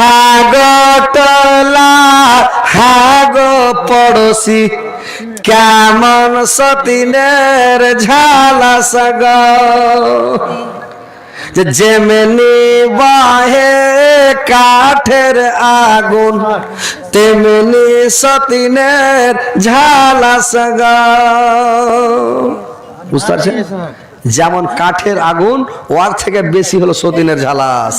হাগটলা হাগ পড়োশি, কেমন সতিনের ঝালা সগ যেমনি বাহে কাঠের আগুন, তেমনি সতিনের ঝালা সগ বুঝতে পারছেন? যেমন কাঠের আগুন ওয়ার থেকে বেশি হলো সতীনের ঝালাস।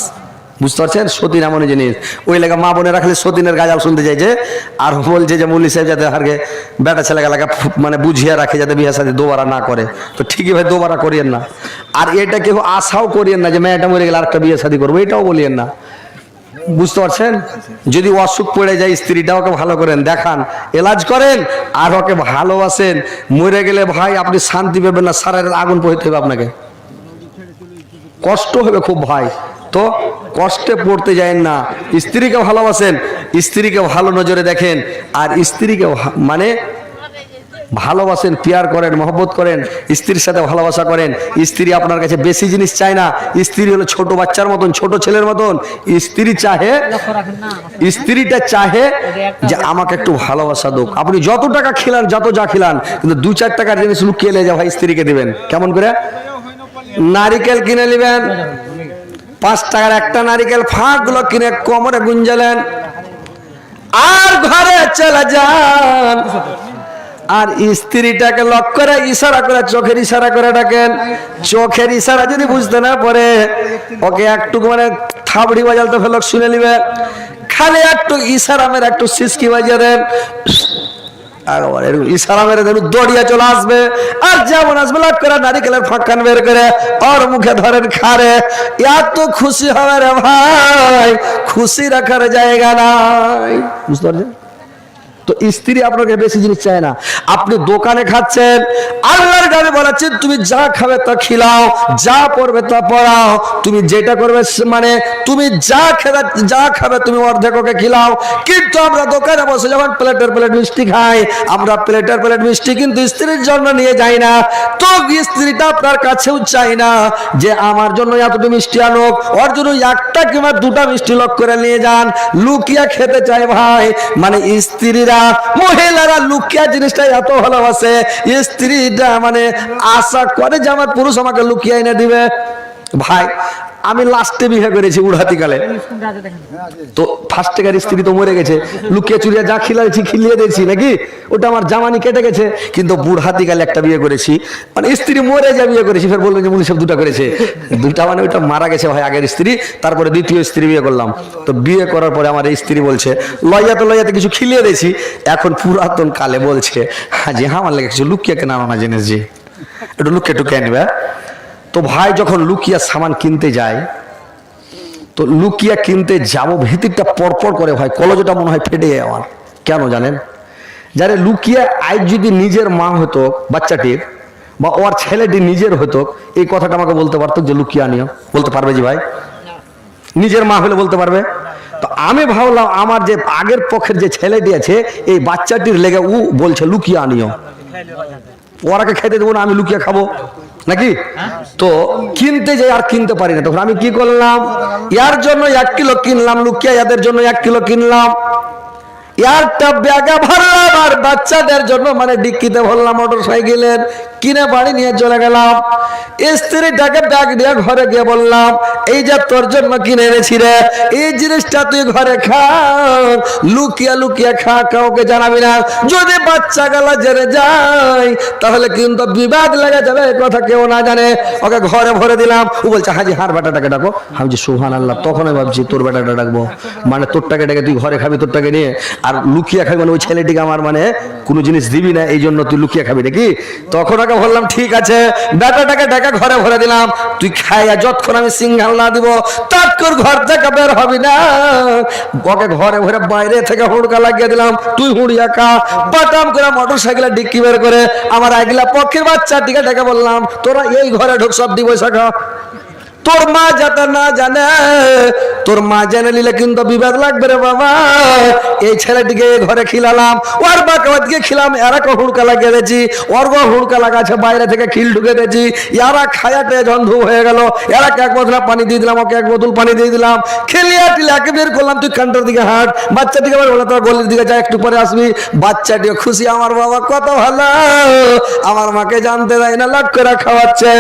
বুঝতে পারছেন? সতীন এমন জিনিস। ওই লেগে মা বোনে রাখলে সতীনের গাজাল শুনতে চাইছে আর বলছে যে মুলি সাহেব যাতে হারকে বেটা ছেলে গেলাকে মানে বুঝিয়ে রাখে যাতে বিয়ে সাথে দোবারা না করে। তো ঠিকই ভাই দোবারা করিয়েন না। আর এটা কেউ আশাও করিয়েন না যে মেয়েটা মরে গেলে আরেকটা বিয়ে শাদি করব, এটাও বলিয়েন না। বুঝতে পারছেন? যদি অসুখ পড়ে যায়, স্ত্রীটা ওকে ভালো করেন, দেখান, এলাজ করেন, আর ওকে ভালোবাসেন, মরে গেলে ভাই আপনি শান্তি পাবেন না সারা আগুন পড়তে হবে আপনাকে। কষ্ট হবে খুব ভাই। তো কষ্টে পড়তে যায় না। স্ত্রীকে ভালোবাসেন স্ত্রীকে ভালো নজরে দেখেন, আর স্ত্রীকে মানে ভালোবাসেন পিয়ার করেন, মহব্বত করেন, স্ত্রীর সাথে ভালোবাসা করেন। স্ত্রী আপনার কাছে বেশি জিনিস চায় না। স্ত্রী হলো ছোট বাচ্চার মতন, ছোট ছেলের মতন। স্ত্রী চাহে, স্ত্রীটা চাহে যে আমাকে একটু ভালোবাসা দোক। আপনি যত টাকা খেলান, যত যা খেলান, কিন্তু দু চার টাকার জিনিস লুকিয়ে লে যা ভাই, স্ত্রীকে দেবেন। কেমন করে? নারিকেল কিনে নেবেন। পাঁচ টাকার একটা নারিকেল ফাঁকগুলো কিনে কোমরে গুঞ্জালেন। আর ঘরে চলে যান। আর স্ত্রীটাকে লক করে ইশারা করে, চোখের ইশারা করে ডাকেন। চোখের ইশারা যদি বুঝতে না পারে, ওকে একটু মানে থাবড়ি বাজালতে ফেলক শুনে নিবে। খালি একটু ইশারা মেরে একটু সিসকি বাজিয়ে দড়িয়া চলে আসবে। আর আসবে করে নারিকেলের বের করে মুখে ধরেন খারে। খুশি হবে ভাই, খুশি নাই। বুঝতে তো স্ত্রী আপনাকে বেশি জিনিস চায় না। আপনি দোকানে খাচ্ছেন, আল্লাহর গানে বলাচ্ছেন, তুমি যা খাবে তা খিলাও, যা পড়বে তা পড়াও তুমি যেটা করবে মানে তুমি যা খেবে যা খাবে তুমি অর্ধেক ওকে খিলাও। কিন্তু আমরা দোকানে বসে যখন প্লেটের প্লেট মিষ্টি খাই, আমরা প্লেটের প্লেট মিষ্টি কিন্তু স্ত্রীর জন্য নিয়ে যাই না। তো স্ত্রীটা আপনার কাছেও চাই না যে আমার জন্য এতটুকু মিষ্টি আনুক। ওর জন্য একটা কিংবা দুটা মিষ্টি লক করে নিয়ে যান। লুকিয়া খেতে চায় ভাই। মানে স্ত্রীরা, মহিলারা লুকিয়া জিনিসটা এত ভালোবাসে। স্ত্রীটা মানে আশা করে যে আমার পুরুষ আমাকে লুকিয়ে এনে দিবে। ভাই, আমি লাস্টে বিয়ে করেছি উড়াতিকালে। তো ফার্স্ট টাকার স্ত্রী তো মরে গেছে। লুকিয়ে চুরিয়া যা খিলাইছি খিলিয়ে দিয়েছি, নাকি? ওটা আমার জামানি কেটে গেছে। কিন্তু বুড়হাতি কালে একটা বিয়ে করেছি। মানে স্ত্রী মরে যা বিয়ে করেছি, ফের বললেন যে মুনি সব দুটা করেছে। দুটা মানে ওইটা মারা গেছে ভাই আগের স্ত্রী, তারপরে দ্বিতীয় স্ত্রী বিয়ে করলাম। তো বিয়ে করার পরে আমার স্ত্রী বলছে লইয়াতে লইয়াতে কিছু খিলিয়ে দিয়েছি। এখন পুরাতন কালে বলছে হ্যাঁ যে হ্যাঁ আমার লেগে কিছু লুকিয়ে কেনা জিনিস জি একটু লুকিয়ে টুকিয়ে আনবে তো ভাই যখন লুকিয়া সামান কিনতে যায়, তো লুকিয়া কিনতে যাব ভিতরটা পরপর করে ভাই, কলজটা মনে হয় ফেটে যায় আমার। কেন জানেন? যারে লুকিয়া আজ যদি নিজের মা হতো, বাচ্চাটির, বা ওর ছেলেটি নিজের হতো, এই কথাটা আমাকে বলতে পারতো যে, লুকিয়া আনিও। বলতে পারবে জি ভাই? নিজের মা হলে বলতে পারবে? তো আমি ভাবলাম আমার যে আগের পক্ষের যে ছেলেটি আছে, এই বাচ্চাটির লেগে উ বলছে, লুকিয়ে আনিও। ওরাকে খেতে দেবো না, আমি লুকিয়ে খাব। নাকি? তো কিনতে যাই আর কিনতে পারি না। তখন আমি কি করলাম? ইয়ার জন্য এক কিলো কিনলাম, লুকিয়া ইয়াদের জন্য এক কিলো কিনলাম। ইয়ারটা ব্যাগা ভরলাম আর বাচ্চাদের জন্য মানে ডিক্কিতে ভরলাম মোটর সাইকেলের কিনে বাড়ি নিয়ে চলে গেলাম। স্ত্রীটাকে ব্যাগ দিয়ে ঘরে গিয়ে বললাম, এই যে তোর জন্য কিনে এনেছি রে, এই জিনিসটা তুই ঘরে খা লুকিয়া লুকিয়া খা, কাউকে জানাবি না। যদি বাচ্চা গেলা জেনে যায়, তাহলে কিন্তু বিবাদ লেগে যাবে কথা কেউ না জানে। ওকে ঘরে ভরে দিলাম। ও বলছে, হাজি, হার বেটাটাকে ডাকো। আমি যে সুহান আল্লাহ তখনই ভাবছি তোর বেটাটা ডাকবো। মানে তোরটাকে ডেকে তুই ঘরে খাবি, তোরটাকে নিয়ে। আর লুকিয়ে খাবি মানে ওই ছেলেটিকে আমার মানে কোনো জিনিস দিবি না, এই জন্য তুই লুকিয়ে খাবি নাকি? তখন ওকে বললাম, ঠিক আছে। বেটাটাকে ডেকে ঘরে ভরে দিলাম। তুই খাইয়া যতক্ষণ আমি সিঙ্গাল না দিব তৎকর ঘর থেকে বের হবি না। বকে ঘরে ভরে বাইরে থেকে হুড়কা লাগিয়ে দিলাম। তুই হুড়িয়া কা পাটাম করে মোটর সাইকেলে ডিক্কি বের করে আমার আগলা পক্ষের বাচ্চাটিকে ডেকে বললাম, তোরা এই ঘরে ঢুক, সব দিব খা। তোর মা যাতে না জানে, তোর মা জেনে নিলে কিন্তু বিবাদ লাগবে রে বাবা। এই ছেলেটিকে ঘরে খিলালাম, ওর বাকে ওদিকে খিলাম, এরা কে হুড়কা লাগিয়ে দিয়েছি, ওর গো হুড়কা লাগাছে, বাইরে থেকে খিল ঢুকে দিয়েছি, এরা খায়াতে ধু হয়ে গেল, এরা এক বোতল পানি দিয়ে দিলাম, ওকে এক বোতল পানি দিয়ে দিলাম। খেলিয়া টিলাকে বের করলাম, তুই কান্টার দিকে হাঁট, বাচ্চাটিকে আবার বলে তোর গলির দিকে যা, একটু পরে আসবি। বাচ্চাটিও খুশি, আমার বাবা কত ভালো। আমার মাকে জানতে দেয় না লাট করে খাওয়াচ্ছে।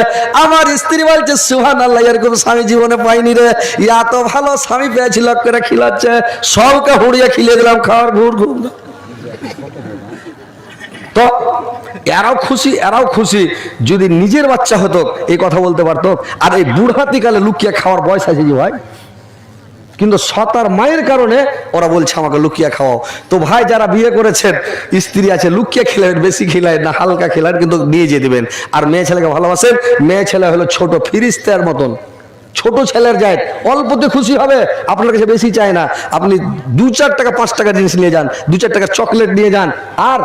আমার স্ত্রী বলছে সুহান আল্লাহ এরকম স্বামী জীবনে পাইনি রে। এত ভালো স্বামী পেয়েছি লক্ষ করে খিলাচ্ছে। সবকে হুড়িয়ে খিলিয়ে দিলাম, খাওয়ার ঘুর ঘুর তো এরাও খুশি এরাও খুশি। যদি নিজের বাচ্চা হতো, এই কথা বলতে পারতো। আর এই বুড়হাতিকালে লুকিয়ে খাওয়ার বয়স আছে যে ভাই? কিন্তু সতার মায়ের কারণে ওরা বলছে আমাকে লুকিয়ে খাওয়াও। তো ভাই যারা বিয়ে করেছেন স্ত্রী আছে লুকিয়ে খেলেন বেশি খেলেন না হালকা খেলেন কিন্তু নিয়ে যেয়ে দেবেন। আর মেয়ে ছেলেকে ভালোবাসেন মেয়ে ছেলে হলো ছোট ফিরিস্তার মতন। ছোট ছেলের যায় অল্পতে খুশি হবে আপনার কাছে বেশি চায় না। আপনি দু চার টাকা পাঁচ টাকা জিনিস নিয়ে যান দু চার টাকা চকলেট নিয়ে যান আর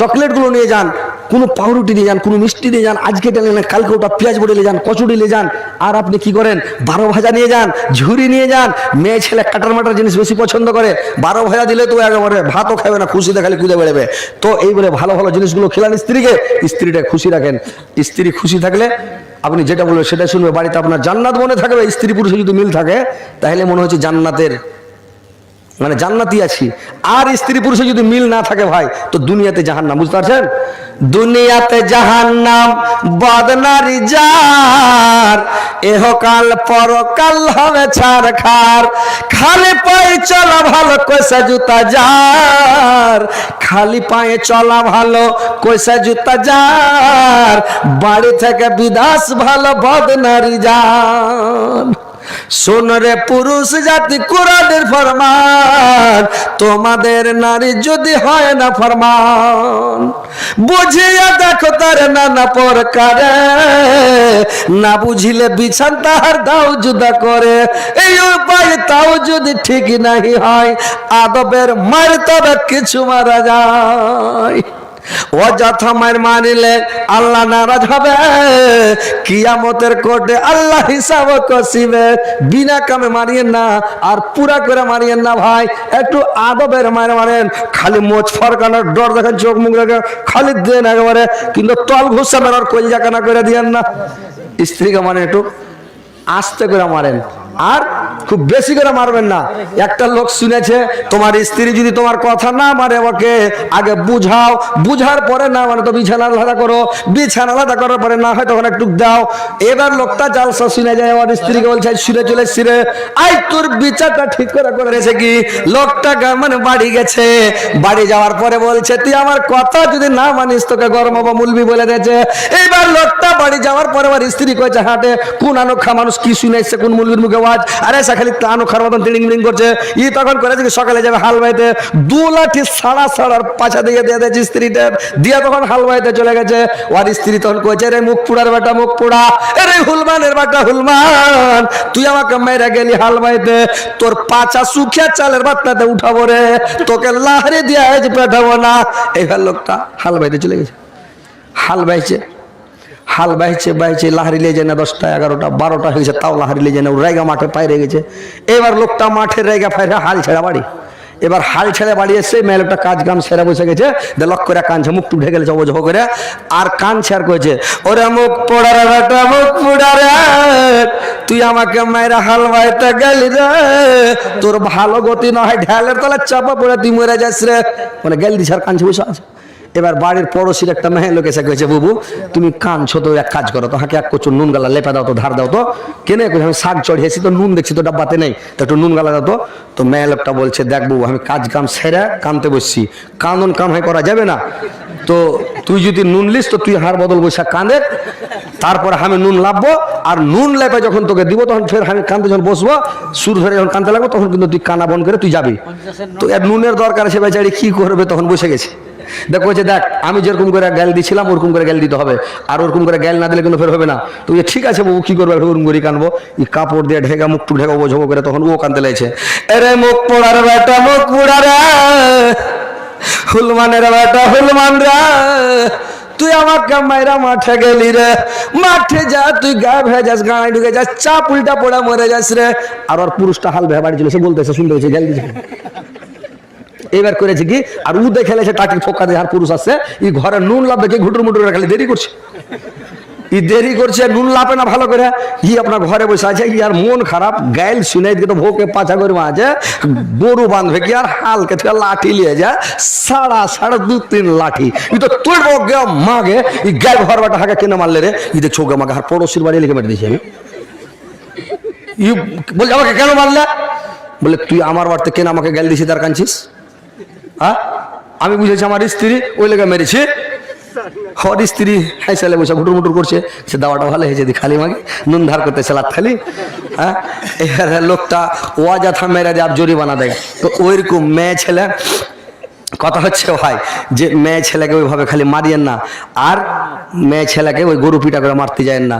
চকলেটগুলো নিয়ে যান কোনো পাউরুটি নিয়ে যান, কোনো মিষ্টি নিয়ে যান, আজকে এটা নিয়ে কালকে ওটা পেঁয়াজ বড়ি নিয়ে যান, কচুরি নিয়ে যান, আর আপনি কি করেন? বারো ভাজা নিয়ে যান, ঝুরি নিয়ে যান, মেয়ে ছেলে কাটার মাটার জিনিস বেশি পছন্দ করে, বারো ভাজা দিলে তো একেবারে ভাতও খাবে না, খুশিতে খালি কুদে বেড়েবে। তো এই বলে ভালো ভালো জিনিসগুলো খেলান স্ত্রীকে, স্ত্রীটা খুশি রাখেন। স্ত্রী খুশি থাকলে আপনি যেটা বলবেন সেটা শুনবে। বাড়িতে আপনার জান্নাত মনে থাকবে, স্ত্রী পুরুষে যদি মিল থাকে, তাহলে মনে হচ্ছে জান্নাতের মানে জান্নাতি আছি। আর স্ত্রী পুরুষে যদি মিল না থাকে ভাই, তো দুনিয়াতে জাহান্নাম, বুঝতে পারছেন? দুনিয়াতে জাহান্নাম, বদনারি যার এহকাল পরকাল হবে ছাড় খার। খালি পায়ে চলা ভালো, কইসা জুতা যার খালি পায়ে চলা ভালো, কইসা জুতা যার বাড়ি থেকে বিদাস ভালো, বদনারি যান শোন রে পুরুষ জাতি কোরআনের ফরমান, তোমাদের নারী যদি হয় না ফরমান, বুঝিয়া দেখো তার নানা প্রকারে, না বুঝিলে বিছান তাহার দাও জুদা করে, এই উপায় তাও যদি ঠিক নাহি হয়, আদবের মার তবে কিছু মারা যায়। অযথা মায়ের মানিলে আল্লাহ নারাজ হবে। কিয়ামতের কোর্টে আল্লাহ হিসাব কষিবে বিনা কামে মারিয়েন না, আর পুরা করে মারিয়েন না ভাই। একটু আদবের মায়ের মারেন খালি মোচ ফরকানোর ডর দেখেন, চোখ মুখ দেখেন, খালি দেন একেবারে। কিন্তু তল ঘুষা মেরার কলজা কানা করে দিয়েন না। স্ত্রীকে মানে একটু আস্তে করে মারেন। আর খুব বেশি করে মারবেন না। একটা লোক শুনেছে, তোমার স্ত্রী যদি তোমার কথা না মারে ওকে আগে বুঝাও। বুঝার পরে, না মানে তো বিছানা আলাদা করো। বিছানা আলাদা করার পরে, না, হয় তখন একটু দাও। এবার লোকটা জালসা শুনে যায়, আমার স্ত্রীকে বলছে শুনে চলে এসছিরে আই তোর বিচারটা ঠিক করে করে রেছে কি? লোকটা মানে বাড়ি গেছে। বাড়ি যাওয়ার পরে বলছে, তুই আমার কথা যদি না মানিস, তোকে গরম বা মুলবি বলে দিয়েছে। এবার লোকটা বাড়ি যাওয়ার পরে আমার স্ত্রী কয়েছে হাটে, কোন আনোখা মানুষ কি শুনে এসছে, কোন মুলবির মুখে আওয়াজ। আরে খালি আনোখার মতন টিড়িং টিড়িং করছে। ই তখন করেছে কি সকালে যাবে হাল বাইতে। দু লাঠি সাড়া সাড়ার পাছা দিয়ে দিয়ে দিয়েছে স্ত্রীটা। দিয়ে তখন হাল বাইতে চলে গেছে। ওর স্ত্রী তখন কয়েছে রে মুখ পুড়ার বেটা, মুখ পুড়া। রে হুলমানের বেটা, হুলমান, তুই আমাকে মেরে গেলি হাল বাইতে। তোর পাছা সুখিয়া চালের বাট্টাতে উঠাবো রে। তোকে লাহরে দিয়ে পেটাবো না। এইবার লোকটা হাল বাইতে চলে গেছে। হাল বাইছে। হাল বাইছে বাইছে লাহারি যায় না দশটা এগারোটা, বারোটা হয়েছে তাও লাহারি যায় না রেগা মাঠে পায়ে গেছে। এবার লোকটা মাঠে রেগা ফাইরে হাল ছেড়া বাড়ি। এবার হাল ছেড়ে বাড়ি এসে মেয়ে লোকটা কাজ কাম সেরে বসে গেছে লক করে কানছে মুখ টুক ঢেকে গেছে অবজহ করে, আর কান ছেড় করেছে ওরে মুখ পোড়ারে বেটা, মুখ পোড়ারে তুই আমাকে মায়েরা হাল বাইতে গেলি রে, তোর ভালো গতি নয় ঢেলের তলা চাপা পড়ে তুই মরে যাস রে। মানে গেল দিছে আর কানছে বসে আছে। এবার বাড়ির পড়োশির একটা মেয়ে লোক এসে কয়েছে বুবু, তুমি কানছো তো, এক কাজ করো তো হাকে এক কচুর নুন গালা লেপা দাও তো, ধার দাও তো। কেনে আমি শাক চড়িয়েছি তো, নুন দেখছি তো, ডাব্বাতে নেই। তো একটু নুন গালা দাও তো। তো মেয়ে লোকটা বলছে, দেখ বুবু, আমি কাজ কাম সেরে কানতে বসছি কান্দন কাম হয় করা যাবে না। তো তুই যদি নুন লিস, তো তুই হার বদল বসে কাঁদে। তারপরে আমি নুন লাভবো আর নুন লেপে যখন তোকে দিব, তখন ফের আমি কানতে যখন বসবো, সুর ধরে যখন কানতে লাগবো, তখন কিন্তু তুই কানা বন্ধ করে তুই যাবি। তো নুনের দরকার সে বেচারি, কি করবে? তখন বসে গেছে। দেখো যে দেখ, আমি যেরকম করে গ্যাল দিছিলাম, ওরকম করে গ্যাল দিতে হবে। আর ওরকম করে গ্যাল না দিলে কিন্তু ফের হবে না। তো ঠিক আছে বাবু, কি করবে? ওরকম করে কানবো। ই কাপড় দিয়ে ঢেকা, মুখ ঢেকা বোঝবো করে তখন ও কানতে লাগছে। এরে মুখ পোড়ার বেটা, মুখ পোড়ারে হুলমানের বেটা, হুলমান রে। তুই আমাকে মাইরা মাঠে গেলি রে। মাঠে যা, তুই গায়ে ভেজাস, গায়ে ঢুকে যাস, চা পুলটা পড়া মরে যাস রে। আর ওর পুরুষটা হাল ভেবাড়ি বাড়ি ছিল, সে বলতেছে, শুনতে হয়েছে, গেল এবার করেছে কি? আর উ দেখে খেলেছে টাকি ঠোকা দিয়ে আর পুরুষ আছে। এই ঘরে নুন লাভ দেখে ঘুটুর মুটুর খালি দেরি করছে? ই দেরি করছে নুন লাপে না ভালো করে। ই আপনার ঘরে বসে আছে, ই আর মন খারাপ গাইল শুনে তো ভোকে পাছা করে মাঝে। গরু বাঁধবে কি আর হালকে লাঠি লিয়ে যা সাড়া সাড়ে দু তিন লাঠি। ই তো তোর গে মাগে ই গায়ে ঘর বাটা হাঁকে কেনে মারলে রে? ই দেখছ গে মাগে, আর পড়োশির বাড়ি লিখে মেরে দিয়েছি আমি। ই বলছে, আমাকে কেন মারলে? বলে তুই আমার বাড়িতে কেন আমাকে গেল দিছি তার কাঁদছিস? হ্যাঁ? আমি বুঝেছি আমার স্ত্রী, ওই লেগে মেরেছে। হর স্ত্রী হ্যাঁ ছেলে বসে ঘুটুর মুটুর করছে। সে দাওয়াটা ভালো হয়েছে খালি মাগে, নুন ধার করতে সালাদ খালি। হ্যাঁ? লোকটা ওয়াজাথা মেরে দেয় আর জরিমানা দেয়। তো ওইরকম মেয়ে ছেলে, কথা হচ্ছে ভাই, যে মেয়ে ছেলেকে ওইভাবে খালি মারিয়েন না। আর মেয়ে ছেলেকে ওই গরু পিটা করে মারতে যায় না।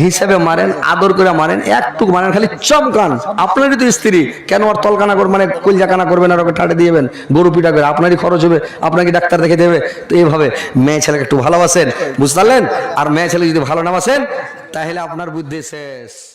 হিসাবে মারেন, আদর করে মারেন, একটুকু মারেন, খালি চমকান। আপনারই তো স্ত্রী, কেন আর তলকানা করবেন মানে কলজাকানা করবেন আর ওকে টাটে দিয়েবেন? গরু পিটা করে, আপনারই খরচ হবে, আপনাকে ডাক্তার দেখে দেবে তো এইভাবে মেয়ে ছেলেকে একটু ভালোবাসেন, বুঝতে পারলেন? আর মেয়ে ছেলে যদি ভালো না বাসেন, তাহলে আপনার বুদ্ধি শেষ।